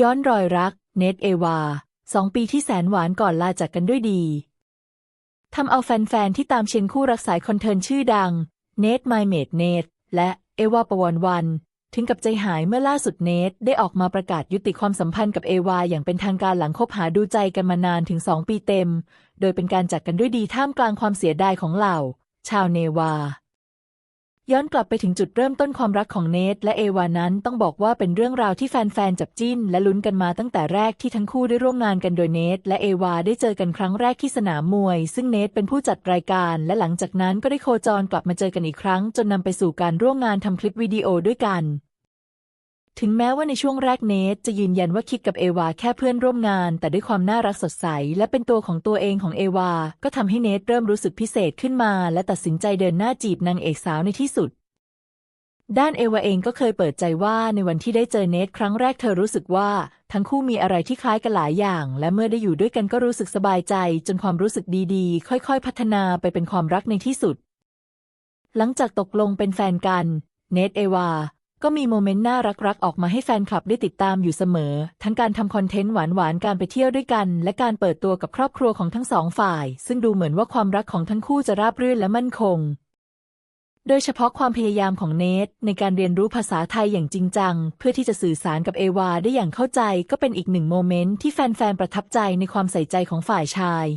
ย้อนรอยรัก เนทเอวาสองปีที่แสนหวานก่อนลาจากกันด้วยดี ทำเอาแฟนๆ ที่ตามเชียร์คู่รักสายคอนเทิร์นชื่อดัง เนทไมเมดเนทและเอวาปวันวัน ถึงกับใจหายเมื่อล่าสุดเนทได้ออกมาประกาศยุติความสัมพันธ์กับเอวาอย่างเป็นทางการหลังคบหาดูใจกันมานานถึงสองปีเต็ม โดยเป็นการจากกันด้วยดีท่ามกลางความเสียดายของเหล่า ชาวเนวา ย้อนกลับไปถึงจุดเริ่มต้นความรักของเนทและเอวานั้นต้องบอกว่าเป็นเรื่องราวที่แฟนๆจับจิ้น และลุ้นกันมาตั้งแต่แรกที่ทั้งคู่ได้ร่วมงานกันโดยเนทและเอวาได้เจอกันครั้งแรกที่สนามมวย ซึ่งเนทเป็นผู้จัดรายการ และหลังจากนั้นก็ได้โคจรกลับมาเจอกันอีกครั้ง จนนำไปสู่การร่วมงานทำคลิปวิดีโอด้วยกัน ถึงแม้ว่าในช่วงแรกเนทจะยืนยันว่าคิดกับเอวาแค่เพื่อนร่วมงาน แต่ด้วยความน่ารักสดใส และเป็นตัวของตัวเองของเอวา ก็ทำให้เนทเริ่มรู้สึกพิเศษขึ้นมา และตัดสินใจเดินหน้าจีบนางเอกสาวในที่สุด ด้านเอวาเองก็เคยเปิดใจว่าในวันที่ได้เจอเนทครั้งแรกเธอรู้สึกว่า ทั้งคู่มีอะไรที่คล้ายกันหลายอย่าง และเมื่อได้อยู่ด้วยกันก็รู้สึกสบายใจ จนความรู้สึกดีๆ ค่อย ๆ พัฒนาไปเป็นความรักในที่สุด หลังจากตกลงเป็นแฟนกัน เนทเอวา ก็มีโมเมนต์น่ารักๆ ออกมาให้แฟนคลับได้ติดตามอยู่เสมอ ทั้งการทำคอนเทนต์หวานๆ การไปเที่ยวด้วยกัน และการเปิดตัวกับครอบครัวของทั้งสองฝ่าย ซึ่งดูเหมือนว่าความรักของทั้งคู่จะราบรื่นและมั่นคง โดยเฉพาะความพยายามของเนทในการเรียนรู้ภาษาไทยอย่างจริงจัง เพื่อที่จะสื่อสารกับเอวาได้อย่างเข้าใจ ก็เป็นอีกหนึ่งโมเมนต์ที่แฟนๆ ประทับใจในความใส่ใจของฝ่ายชาย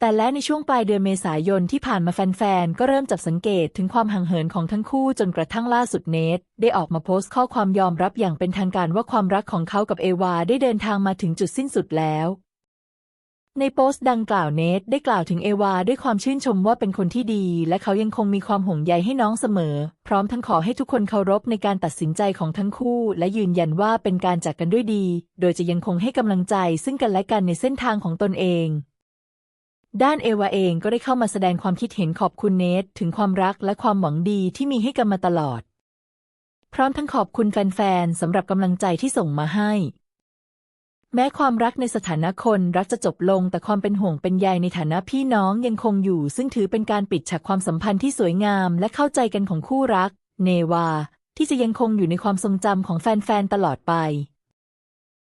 แต่และในช่วงปลายเดือนเมษายนที่ผ่านมาแฟนๆ ก็เริ่มจับสังเกตถึงความห่างเหินของทั้งคู่จนกระทั่งล่าสุดเนทได้ออกมาโพสต์ข้อความยอมรับอย่างเป็นทางการว่าความรักของเขากับเอวาได้เดินทางมาถึงจุดสิ้นสุดแล้ว ในโพสต์ดังกล่าวเนทได้กล่าวถึงเอวาด้วยความชื่นชมว่าเป็นคนที่ดี และเขายังคงมีความห่วงใยให้น้องเสมอ พร้อมทั้งขอให้ทุกคนเคารพในการตัดสินใจของทั้งคู่ และยืนยันว่าเป็นการจากกันด้วยดี โดยจะยังคงให้กำลังใจซึ่งกันและกันในเส้นทางของตนเอง ด้านเอวาเองก็ได้เข้ามาแสดงความคิดเห็นขอบคุณเนทถึงความรักและความหวังดีที่มีให้กันมาตลอด พร้อมทั้งขอบคุณแฟนๆสำหรับกำลังใจที่ส่งมาให้ แม้ความรักในสถานะคนรักจะจบลงแต่ความเป็นห่วงเป็นใยในฐานะพี่น้องยังคงอยู่ ซึ่งถือเป็นการปิดฉากความสัมพันธ์ที่สวยงามและเข้าใจกันของคู่รัก เนวา ที่จะยังคงอยู่ในความทรงจำของแฟนๆตลอดไป